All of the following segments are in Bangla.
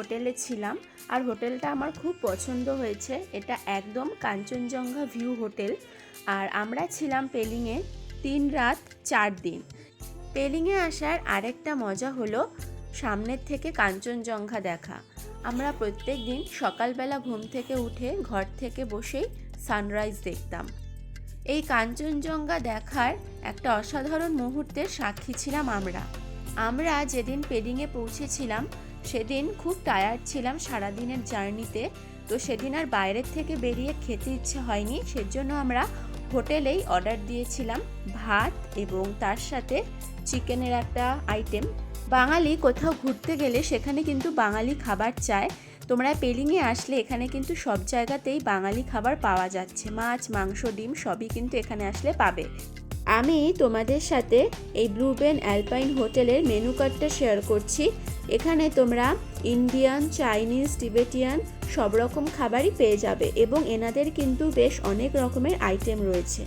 হোটেলে ছিলাম আর হোটেলটা আমার খুব পছন্দ হয়েছে। এটা একদম কাঞ্চনজঙ্ঘা ভিউ হোটেল। আর আমরা ছিলাম পেলিংয়ে তিন রাত চার দিন। পেলিংয়ে আসার আরেকটা মজা হলো সামনের থেকে কাঞ্চনজঙ্ঘা দেখা। আমরা প্রত্যেক দিন সকালবেলা ঘুম থেকে উঠে ঘর থেকে বসেই সানরাইজ দেখতাম। এই কাঞ্চনজঙ্ঘা দেখার একটা অসাধারণ মুহূর্তের সাক্ষী ছিলাম আমরা। আমরা যেদিন পেডিংয়ে পৌঁছেছিলাম সেদিন খুব টায়ার্ড ছিলাম সারাদিনের জার্নিতে তো সেদিন আর বাইরের থেকে বেরিয়ে খেতে ইচ্ছে হয়নি, সেজন্য আমরা হোটেলেই অর্ডার দিয়েছিলাম ভাত এবং তার সাথে চিকেনের একটা আইটেম বাঙালি কোথাও ঘুরতে গেলে সেখানে কিন্তু বাঙালি খাবার চায়। তোমরা পেলিংয়ে আসলে এখানে কিন্তু সব জায়গাতেই বাঙালি খাবার পাওয়া যাচ্ছে। মাছ, মাংস, ডিম সবই কিন্তু এখানে আসলে পাবে। আমি তোমাদের সাথে এই ব্লু ব্লুবেন অ্যালপাইন হোটেলের মেনু কার্ডটা শেয়ার করছি। এখানে তোমরা ইন্ডিয়ান চাইনিজ টিবেটিয়ান সব রকম খাবারই পেয়ে যাবে এবং এনাদের কিন্তু বেশ অনেক রকমের আইটেম রয়েছে।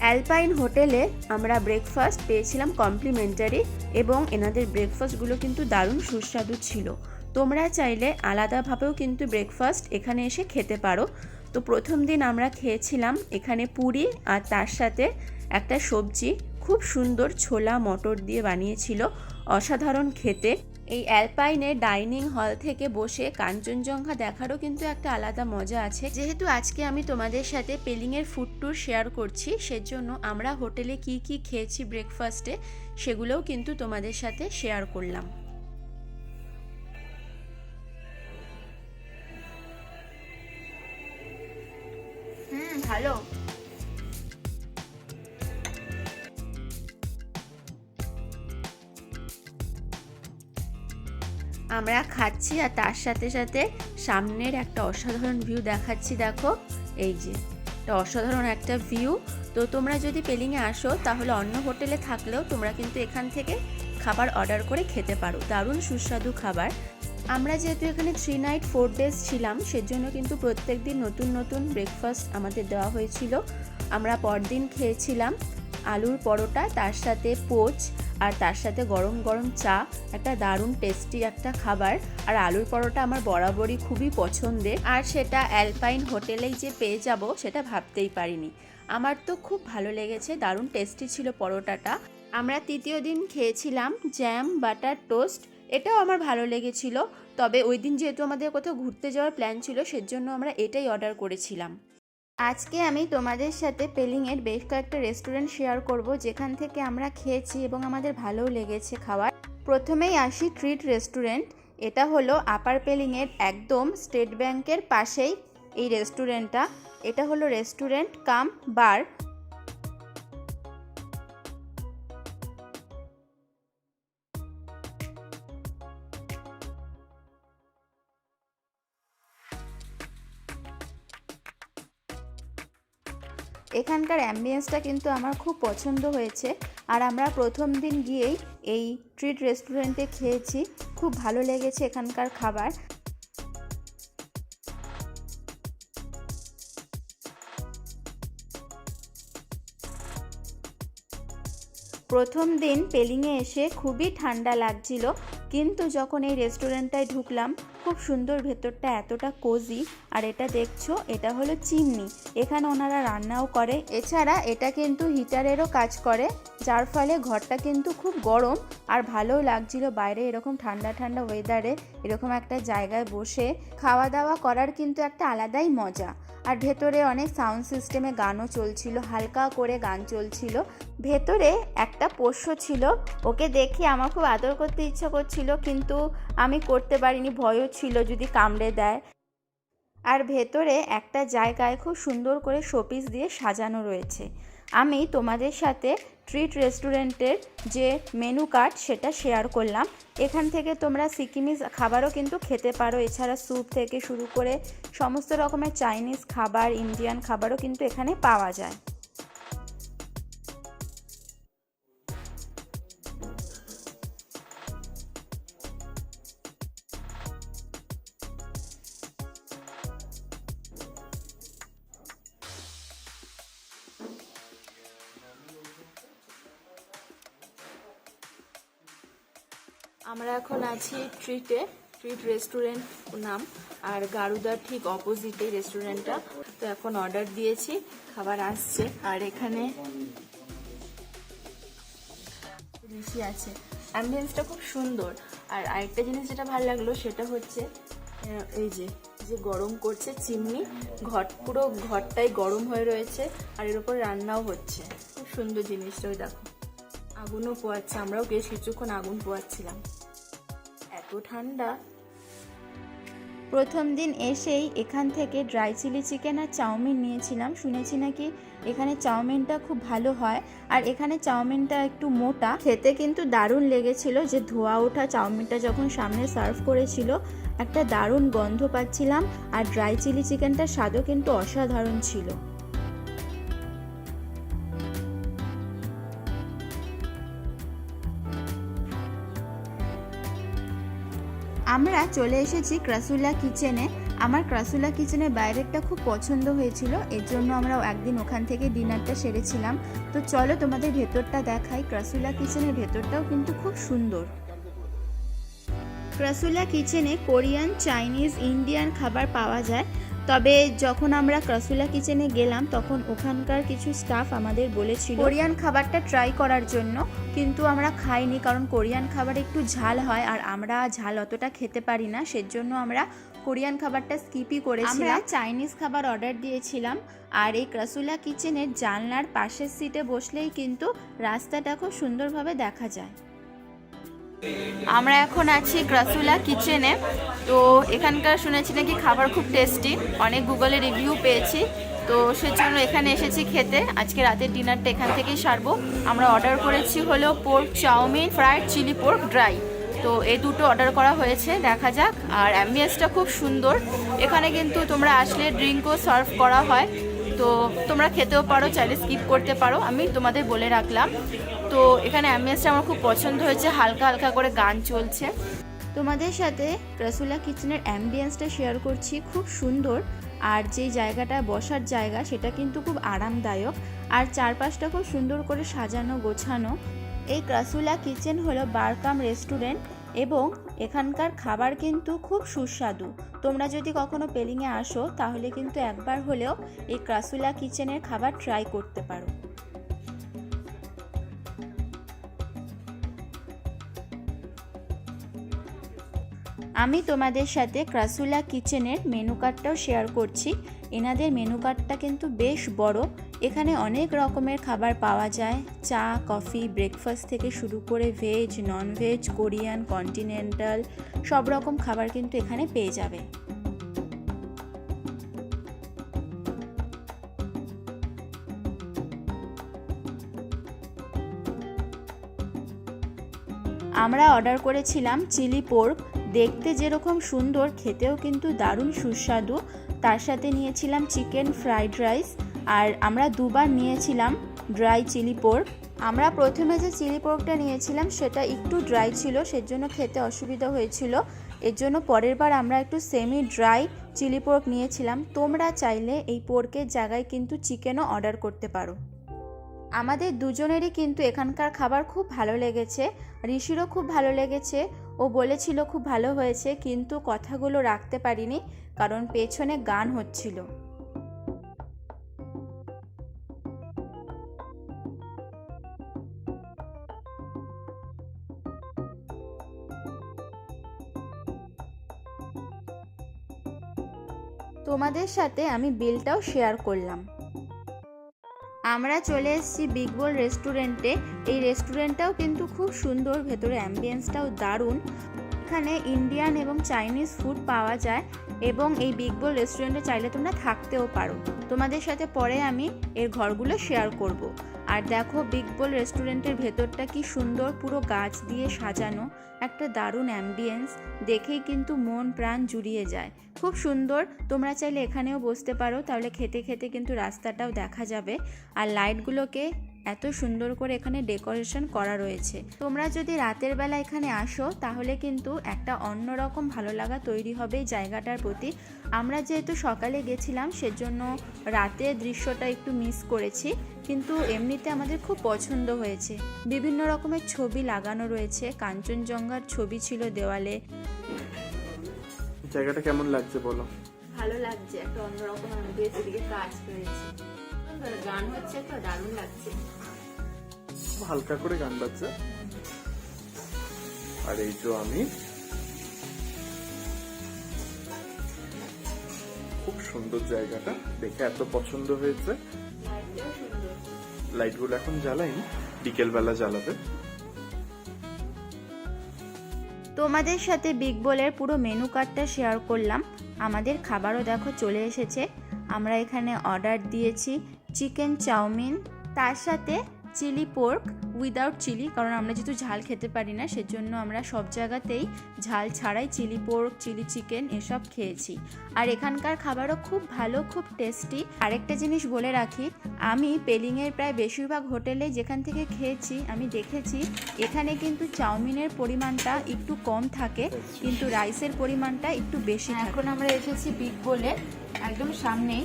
অ্যালপাইন হোটেলে আমরা ব্রেকফাস্ট পেয়েছিলাম কমপ্লিমেন্টারি এবং এনাদের ব্রেকফাস্টগুলো কিন্তু দারুণ সুস্বাদু ছিল। তোমরা চাইলে আলাদাভাবেও কিন্তু ব্রেকফাস্ট এখানে এসে খেতে পারো। তো প্রথম দিন আমরা খেয়েছিলাম এখানে পুরি আর তার সাথে একটা সবজি। খুব সুন্দর ছোলা মটর দিয়ে বানিয়েছিল অসাধারণ খেতে। এই অ্যালপাইনের ডাইনিং হল থেকে বসে কাঞ্চনজঙ্ঘা দেখারও কিন্তু একটা আলাদা মজা আছে। যেহেতু আজকে আমি তোমাদের সাথে পেলিংয়ের ফুড ট্যুর শেয়ার করছি, সেজন্য আমরা হোটেলে কি কি খেয়েছি ব্রেকফাস্টে সেগুলোও কিন্তু তোমাদের সাথে শেয়ার করলাম। ভালো। আমরা খাচ্ছি আর তার সাথে সাথে সামনের একটা অসাধারণ ভিউ দেখাচ্ছি, দেখো। এই যে এটা অসাধারণ একটা ভিউ তো তোমরা যদি পেলিংয়ে আসো, তাহলে অন্য হোটেলে থাকলেও তোমরা কিন্তু এখান থেকে খাবার অর্ডার করে খেতে পারো। দারুণ সুস্বাদু খাবার। আমরা যেহেতু এখানে থ্রি নাইট ফোর ডেজ ছিলাম, সেজন্য কিন্তু প্রত্যেক দিন নতুন নতুন ব্রেকফাস্ট আমাদের দেওয়া হয়েছিল। আমরা পরদিন খেয়েছিলাম আলুর পরোটা, তার সাথে পোচ আর তার সাথে গরম গরম চা, একটা দারুণ টেস্টি একটা খাবার। আর আলুর পরোটা আমার বরাবরই খুবই পছন্দের। আর সেটা অ্যালপাইন হোটেলেই যে পেয়ে যাব, সেটা ভাবতেই পারিনি। আমার তো খুব ভালো লেগেছে, দারুণ টেস্টি ছিল পরোটাটা। আমরা তৃতীয় দিন খেয়েছিলাম জ্যাম বাটার টোস্ট এটাও আমার ভালো লেগেছিল। তবে ওই দিন যেহেতু আমাদের কোথাও ঘুরতে যাওয়ার প্ল্যান ছিল, সেজন্য আমরা এটাই অর্ডার করেছিলাম। আজকে আমি তোমাদের সাথে পেলিংয়ের বেশ কয়েকটা রেস্টুরেন্ট শেয়ার করব, যেখান থেকে আমরা খেয়েছি এবং আমাদের ভালোও লেগেছে খাওয়ার। প্রথমেই আসি ট্রিট রেস্টুরেন্ট এটা হলো আপার পেলিংয়ের একদম স্টেট ব্যাংকের পাশেই এই রেস্টুরেন্টটা এটা হলো রেস্টুরেন্ট কাম বার এখানকার অ্যাম্বিয়েন্সটা কিন্তু আমার খুব পছন্দ হয়েছে। আর আমরা প্রথম দিন গিয়েই এই ট্রিট রেস্টুরেন্টে খেয়েছি। খুব ভালো লেগেছে এখানকার খাবার। প্রথম দিন পেলিংয়ে এসে খুবই ঠান্ডা লাগছিল। কিন্তু যখন এই রেস্টুরেন্টটায় ঢুকলাম, খুব সুন্দর ভেতরটা এতটা কোজি আর এটা দেখছ, এটা হলো চিমনি। এখানে ওনারা রান্নাও করে। এছাড়া এটা কিন্তু হিটারেরও কাজ করে, যার ফলে ঘরটা কিন্তু খুব গরম, আর ভালোও লাগছিল বাইরে এরকম ঠান্ডা ঠান্ডা ওয়েদারে এরকম একটা জায়গায় বসে। খাওয়া দাওয়া করার কিন্তু একটা আলাদাই মজা। আর ভেতরে অনেক সাউন্ড সিস্টেমে গানও চলছিল, হালকা করে গান চলছিল। ভেতরে একটা পোষ্য ছিল, ওকে দেখে আমার খুব আদর করতে ইচ্ছা করছিল, কিন্তু আমি করতে পারিনি, ভয়ও ছিল যদি কামড়ে দেয়। আর ভেতরে একটা জায়গায় খুব সুন্দর করে শোপিস দিয়ে সাজানো রয়েছে। আমি তোমাদের সাথে ট্রিট রেস্টুরেন্টের যে মেনু কার্ড সেটা শেয়ার করলাম। এখান থেকে তোমরা সিকিমিজ খাবারও কিন্তু খেতে পারো। এছাড়া স্যুপ থেকে শুরু করে সমস্ত রকমের চাইনিজ খাবার ইন্ডিয়ান খাবারও কিন্তু এখানে পাওয়া যায়। আছি ট্রিটে ট্রিট রেস্টুরেন্ট নাম, আর গারুদার ঠিক অপোজিটে রেস্টুরেন্টটা তো এখন অর্ডার দিয়েছি, খাবার আসছে। আর এখানে ঋষি আছে। অ্যাম্বিয়েন্সটা খুব সুন্দর। আর আরেকটা জিনিস যেটা ভালো লাগল, সেটা হচ্ছে এই যে যে গরম করছে চিমনি ঘর পুরো ঘরটাই গরম হয়ে রয়েছে, আর এর উপর রান্নাও হচ্ছে। খুব সুন্দর জিনিসটা, ওই দেখো। আগুনও পোয়াচ্ছে, আমরাও বেশ কিছুক্ষণ আগুন পোয়াচ্ছিলাম। এত ঠান্ডা। প্রথম দিন এসেই এখান থেকে ড্রাই চিলি চিকেন আর চাউমিন নিয়েছিলাম। শুনেছি নাকি এখানে চাউমিনটা খুব ভালো হয়। আর এখানে চাউমিনটা একটু মোটা। খেতে কিন্তু দারুণ লেগেছিল যে ধোয়া ওঠা চাউমিনটা যখন সামনে সার্ভ করেছিল, একটা দারুণ গন্ধ পাচ্ছিলাম। আর ড্রাই চিলি চিকেনটার স্বাদও কিন্তু অসাধারণ ছিল। আমরা চলে এসেছি ক্রাসুলা কিচেনে। আমার ক্রাসুলা কিচেনের বাইরেরটা খুব পছন্দ হয়েছিল, এর জন্য আমরা একদিন ওখান থেকে ডিনারটা সেরেছিলাম। তো চলো তোমাদের ভেতরটা দেখাই, ক্রাসুলা কিচেনের ভেতরটাও কিন্তু খুব সুন্দর। ক্রাসুলা কিচেনে কোরিয়ান, চাইনিজ, ইন্ডিয়ান খাবার পাওয়া যায়। তবে যখন আমরা ক্রাসুলা কিচেনে গেলাম তখন ওখানকার কিছু স্টাফ আমাদের বলেছিল কোরিয়ান খাবারটা ট্রাই করার জন্য কিন্তু আমরা খাইনি কারণ কোরিয়ান খাবার একটু ঝাল হয় আর আমরা ঝাল অতটা খেতে পারি না সেজন্য আমরা কোরিয়ান খাবারটা স্কিপই করেছিলাম। আমরা চাইনিজ খাবার অর্ডার দিয়েছিলাম আর এই ক্রাসুলা কিচেনের জানলার পাশের সিটে বসলেই কিন্তু রাস্তাটা খুব সুন্দরভাবে দেখা যায়। আমরা এখন আছি ক্রাসুলা কিচেনে। তো এখানকার শুনেছি নাকি খাবার খুব টেস্টি। অনেক গুগলে রিভিউ পেয়েছি। তো সেজন্য এখানে এসেছি খেতে। আজকে রাতের ডিনারটা এখান থেকেই সারবো। আমরা অর্ডার করেছি হলো pork chow mein, fried chilli pork, dry. তো এই দুটো অর্ডার করা হয়েছে, দেখা যাক। আর অ্যাম্বিয়েন্সটা খুব সুন্দর। এখানে কিন্তু তোমরা আসলে ড্রিঙ্কও সার্ভ করা হয়। তো তোমরা খেতেও পারো, চাইলে স্কিপ করতে পারো। আমি তোমাদের বলে রাখলাম। তো এখানে অ্যাম্বিয়েন্সটা আমার খুব পছন্দ হয়েছে। হালকা হালকা করে গান চলছে। তোমাদের সাথে রসুলা কিচেনের অ্যাম্বিয়েন্সটা শেয়ার করছি। খুব সুন্দর। আর যে জায়গাটা বসার জায়গা, সেটা কিন্তু খুব আরামদায়ক। আর চারপাশটা খুব সুন্দর করে সাজানো, গোছানো। এই ক্রাসুলা কিচেন হলো বারকাম রেস্টুরেন্ট। এবং এখানকার খাবার কিন্তু খুব সুস্বাদু। তোমরা যদি কখনো পেলিংয়ে আসো, তাহলে কিন্তু একবার হলেও এই ক্রাসুলা কিচেনের খাবার ট্রাই করতে পারো। আমি তোমাদের সাথে ক্রাসুলা কিচেনের মেনু কার্ডটাও শেয়ার করছি। এনাদের মেনু কার্ডটা কিন্তু বেশ বড়। এখানে অনেক রকমের খাবার পাওয়া যায়। চা, কফি ব্রেকফাস্ট থেকে শুরু করে veg non veg Korean continental সব রকম খাবার কিন্তু এখানে পেয়ে যাবে। আমরা অর্ডার করেছিলাম চিলি পোর্ক। দেখতে যেরকম সুন্দর, খেতেও কিন্তু দারুণ সুস্বাদু। তার সাথে নিয়েছিলাম চিকেন ফ্রাইড রাইস। আর আমরা দুবার নিয়েছিলাম ড্রাই চিলি পোর্ক আমরা প্রথমে যে চিলি পোর্কটা নিয়েছিলাম, সেটা একটু ড্রাই ছিল, সেজন্য খেতে অসুবিধা হয়েছিল। এর জন্য পরের বার আমরা একটু সেমি ড্রাই চিলি পোর্ক নিয়েছিলাম। তোমরা চাইলে এই পোর্কের জায়গায় কিন্তু চিকেনও অর্ডার করতে পারো। আমাদের দুজনেরই কিন্তু এখানকার খাবার খুব ভালো লেগেছে। ঋষিরও খুব ভালো লেগেছে। ও বলেছিল খুব ভালো হয়েছে, কিন্তু কথাগুলো রাখতে পারিনি, কারণ পেছনে গান হচ্ছিল। তোমাদের সাথে আমি বিলটাও শেয়ার করলাম। আমরা চলে এসেছি বিগ বল রেস্টুরেন্টে। এই রেস্টুরেন্টটাও কিন্তু খুব সুন্দর, ভেতরে অ্যাম্বিয়েন্সটাও দারুণ। এখানে ইন্ডিয়ান এবং চাইনিজ ফুড পাওয়া যায় এবং এই বিগ বল রেস্টুরেন্টে চাইলে তোমরা থাকতেও পারো। তোমাদের সাথে পরে আমি এর ঘরগুলো শেয়ার করব। আর দেখো বিগ বল রেস্টুরেন্টের ভেতরটা কি সুন্দর পুরো গাছ দিয়ে সাজানো, একটা দারুণ অ্যাম্বিয়েন্স দেখেই কিন্তু মন প্রাণ জুড়িয়ে যায়। খুব সুন্দর, তোমরা চাইলে এখানেও বসতে পারো, তাহলে খেতে খেতে কিন্তু রাস্তাটাও দেখা যাবে। আর লাইটগুলোকে এত সুন্দর করে এখানে ডেকোরেশন করা রয়েছে। তোমরা যদি রাতের বেলা এখানে আসো, তাহলে কিন্তু একটা অন্যরকম ভালো লাগা তৈরি হবে জায়গাটার প্রতি। আমরা যেহেতু সকালে গেছিলাম সেজন্য রাতের দৃশ্যটা একটু মিস করেছি। কিন্তু এমনিতে আমাদের খুব পছন্দ হয়েছে। বিভিন্ন রকমের ছবি লাগানো রয়েছে। কাঞ্চনজঙ্ঘার ছবি ছিল দেওয়ালে। জায়গাটা কেমন লাগছে বলো? ভালো লাগছে। একটা অন্যরকম অ্যাম্বিয়েন্স এদিকে কাজ করেছে গান হচ্ছে তো দারুণ লাগছে। হালকা করে গান বাজছে। আর এই তো আমি সুন্দর জায়গাটা। দেখে এত পছন্দ হয়েছে। লাইটগুলো এখন জ্বালাইনি বিকেল বেলা জ্বালাবে। তোমাদের সাথে বিগ বলের পুরো মেনু কার্ডটা শেয়ার করলাম। আমাদের খাবারও দেখো চলে এসেছে। আমরা এখানে অর্ডার দিয়েছি চিকেন চাউমিন তার সাথে চিলি পোর্ক উইদাউট চিলি, কারণ আমরা যেহেতু ঝাল খেতে পারি না, সেজন্য আমরা সব জায়গাতেই ঝাল ছাড়াই চিলি পোর্ক, চিলি চিকেন এসব খেয়েছি। আর এখানকার খাবারও খুব ভালো, খুব টেস্টি। আরেকটা জিনিস বলে রাখি, আমি পেলিংয়ের প্রায় বেশিরভাগ হোটেলে যেখান থেকে খেয়েছি, আমি দেখেছি, এখানে কিন্তু চাউমিনের পরিমাণটা একটু কম থাকে, কিন্তু রাইসের পরিমাণটা একটু বেশি এখন আমরা এসেছি বিগ বলে, একদম সামনেই।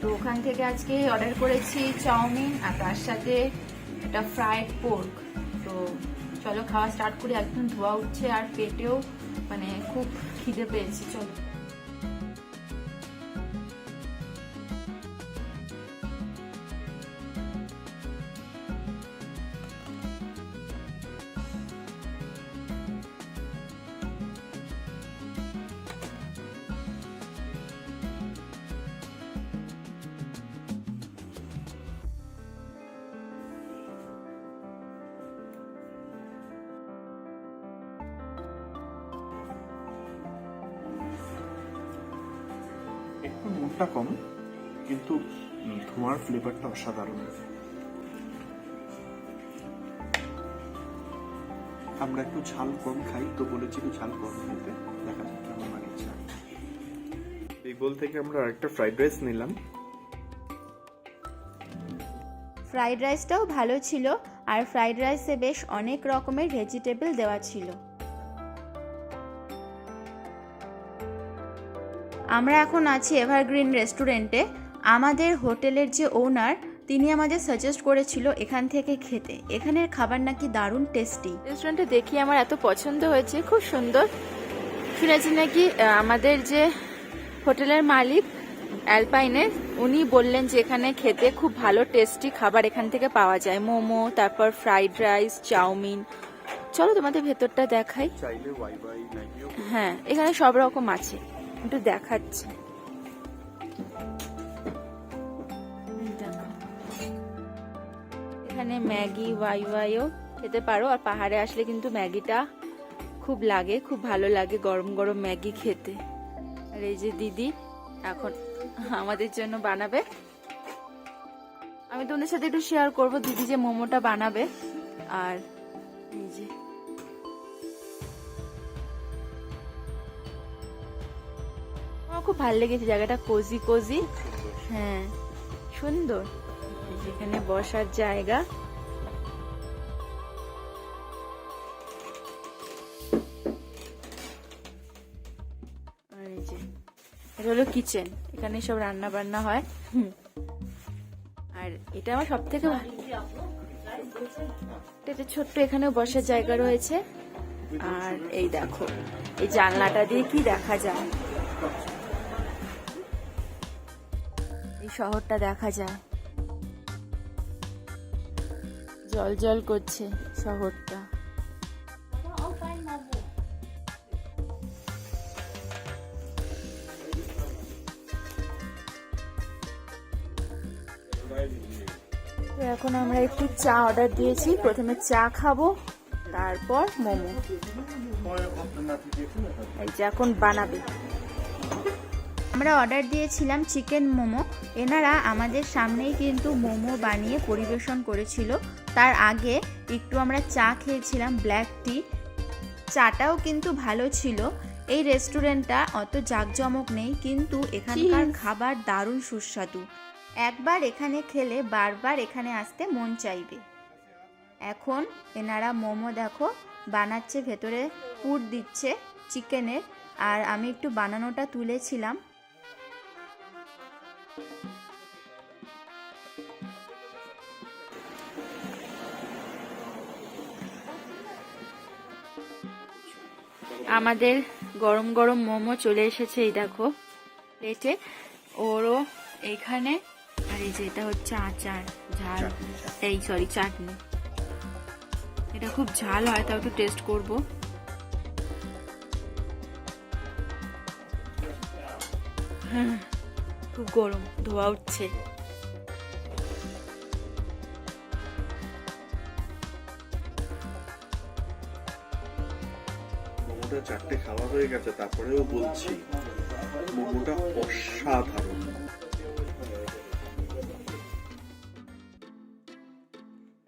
তো ওখান থেকে আজকে অর্ডার করেছি চাউমিন, আর তার সাথে একটা ফ্রাইড পোর্ক তো চলো, খাওয়া স্টার্ট করি। একদম ধোয়া উঠছে আর পেটেও মানে খুব খিদে পেয়েছি। চলো। নুনটা কম, কিন্তু ধোঁয়ার ফ্লেভারটা অসাধারণ। আমরা একটু ঝাল কম খাই, তো বলেছি একটু ঝাল কম খেতে। দেখা যাক কেমন লাগছে বিগল থেকে আমরা আরেকটা ফ্রাইড রাইস নিলাম। ফ্রাইড রাইসটাও ভালো ছিল, আর ফ্রাইড রাইসে বেশ অনেক রকমের ভেজিটেবল দেওয়া ছিল। আমরা এখন আছি এভারগ্রিন রেস্টুরেন্টে আমাদের হোটেলের যে ওনার তিনি আমাদের সাজেস্ট করেছিল এখান থেকে খেতে। এখানের খাবার নাকি দারুণ টেস্টি রেস্টুরেন্টে দেখি আমার এত পছন্দ হয়েছে খুব সুন্দর। শুনেছি নাকি আমাদের যে হোটেলের মালিক অ্যালপাইনের উনি বললেন যে এখানে খেতে খুব ভালো টেস্টি খাবার এখান থেকে পাওয়া যায়। মোমো তারপর ফ্রাইড রাইস চাউমিন। চলো তোমাদের ভেতরটা দেখাই। হ্যাঁ এখানে সব রকম আছে। একটু দেখাচ্ছি। এখানে ম্যাগি, ওয়াই ওয়াইও খেতে পারো। আর পাহাড়ে আসলে কিন্তু ম্যাগিটা খুব লাগে, খুব ভালো লাগে গরম গরম ম্যাগি খেতে। আর এই যে দিদি এখন আমাদের জন্য বানাবে। আমি তোমাদের সাথে একটু শেয়ার করব দিদি যে মোমোটা বানাবে। আর এই যে খুব ভালো লেগেছে জায়গাটা কোজি কোজি হ্যাঁ সুন্দর। এখানে বসার জায়গা। এটা হলো কিচেন এখানে সব রান্না বান্না হয় আর এটা আমার সব থেকে এটা ছোট্ট এখানেও বসার জায়গা রয়েছে। আর এই দেখো, এই জানলাটা দিয়ে কি দেখা যায়? শহরটা দেখা যায়। জল জল করছে শহরটা। তো এখন আমরা একটু চা অর্ডার দিয়েছি। প্রথমে চা খাব, তারপর মোমো। এই যে এখন বানাবে। আমরা অর্ডার দিয়েছিলাম চিকেন মোমো। এনারা আমাদের সামনেই কিন্তু মোমো বানিয়ে পরিবেশন করেছিল। তার আগে একটু আমরা চা খেয়েছিলাম ব্ল্যাক টি। চাটাও কিন্তু ভালো ছিল। এই রেস্টুরেন্টটা অত জাঁকজমক নেই কিন্তু এখানকার খাবার দারুণ সুস্বাদু। একবার এখানে খেলে বারবার এখানে আসতে মন চাইবে। এখন এনারা মোমো দেখো বানাচ্ছে ভেতরে পুর দিচ্ছে চিকেনের। আর আমি একটু বানানোটা তুলেছিলাম। আমাদের গরম গরম মোমো চলে এসেছে এই দেখো। প্লেটে। ওরও এখানে। আর এই যে এটা হচ্ছে আচার ঝাল। এই সরি চাটনি। এটা খুব ঝাল হয় তাও একটু টেস্ট করব। হ্যাঁ, খুব গরম ধোয়া উঠছে। মোমোটা চারটে খাওয়া হয়ে গেছে তারপরেও বলছি মোমোটা অসাধারণ।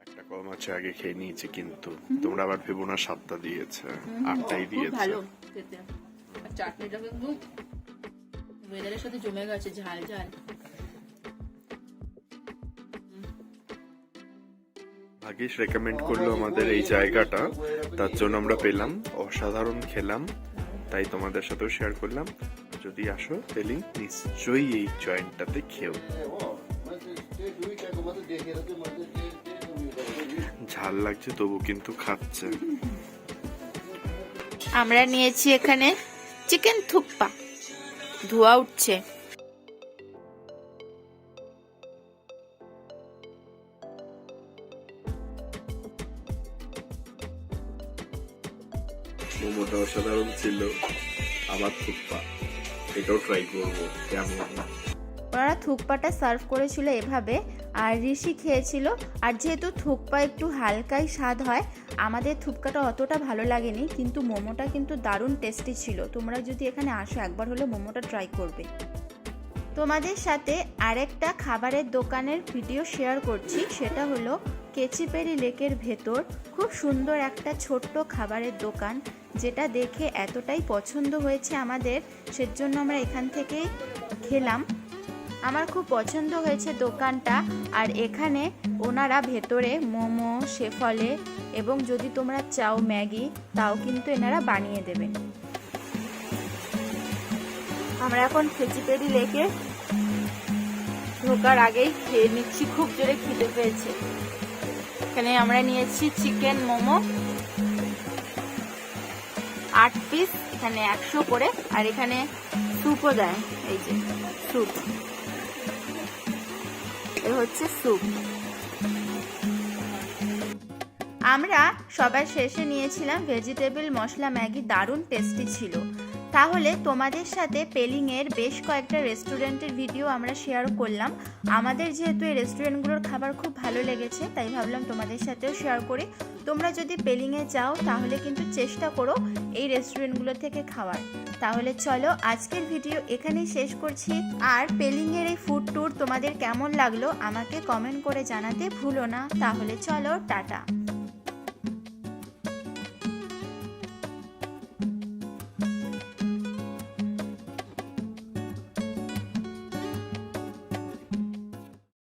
একটা কম আছে আগে খেয়ে নিয়েছি কিন্তু। তোমরা আবার ভেবো না সাতটা দিয়েছে আটটাই দিয়েছে। ভালো খেতে। চাটনিটা কিন্তু ওয়েদারের সাথে জমে গেছে ঝাল ঝাল। ভাগিস রেকমেন্ড করল আমাদের এই জায়গাটা। তার জন্য আমরা পেলাম, অসাধারণ খেলাম, তাই তোমাদের সাথেও শেয়ার করলাম। যদি আসো পেলি নিশ্চয়ই এই জয়েন্টটাতে খেও ঝাল লাগছে, তবু কিন্তু খাচ্ছে। আমরা নিয়েছি এখানে চিকেন থুপ্পা। ধোয়া উঠছে। থুপ্পা এটাও ট্রাই কেমন ওনারা থুকপাটা সার্ভ করেছিল এভাবে, আর ঋষি খেয়েছিল, আর যেহেতু থুকপা একটু হালকাই স্বাদ হয়, আমাদের থুপকাটা অতটা ভালো লাগেনি, কিন্তু মোমোটা কিন্তু দারুণ টেস্টি ছিল। তোমরা যদি এখানে আসো একবার হলে মোমোটা ট্রাই করবে। তোমাদের সাথে আরেকটা খাবারের দোকানের ভিডিও শেয়ার করছি, সেটা হলো কেচিপেরি লেকের ভেতর, খুব সুন্দর একটা ছোট্ট খাবারের দোকান। যেটা দেখে এতটাই পছন্দ হয়েছে আমাদের, সেজন্য আমরা এখান থেকেই খেলাম। আমার খুব পছন্দ হয়েছে দোকানটা, আর এখানে ওনারা ভেতরে মোমো, শেফলে এবং যদি তোমরা চাও ম্যাগি, তাও কিন্তু এনারা বানিয়ে দেবেন। আমরা এখন খেচিপেরি লেকে ঢোকার আগেই খেয়ে নিচ্ছি, খুব জোরে খিদে পেয়েছে। এখানে আমরা নিয়েছি চিকেন মোমো। আট পিস এখানে একশো করে। আর এখানে স্যুপও দেয়, এই যে স্যুপ। এ হচ্ছে স্যুপ। আমরা সবার শেষে নিয়েছিলাম ভেজিটেবল মশলা ম্যাগি, দারুণ টেস্টি ছিল। তাহলে তোমাদের সাথে পেলিংয়ের বেশ কয়েকটা রেস্টুরেন্টের ভিডিও আমরা শেয়ার করলাম। আমাদের যেহেতু এই রেস্টুরেন্টগুলোর খাবার খুব ভালো লেগেছে, তাই ভাবলাম তোমাদের সাথেও শেয়ার করি। তোমরা যদি পেলিংয়ে যাও, তাহলে কিন্তু চেষ্টা করো এই রেস্টুরেন্টগুলো থেকে খাওয়ার। তাহলে চলো আজকের ভিডিও এখানেই শেষ করছি। আর পেলিংয়ের এই ফুড ট্যুর তোমাদের কেমন লাগল, আমাকে কমেন্ট করে জানাতে ভুলো না। তাহলে চলো, টাটা।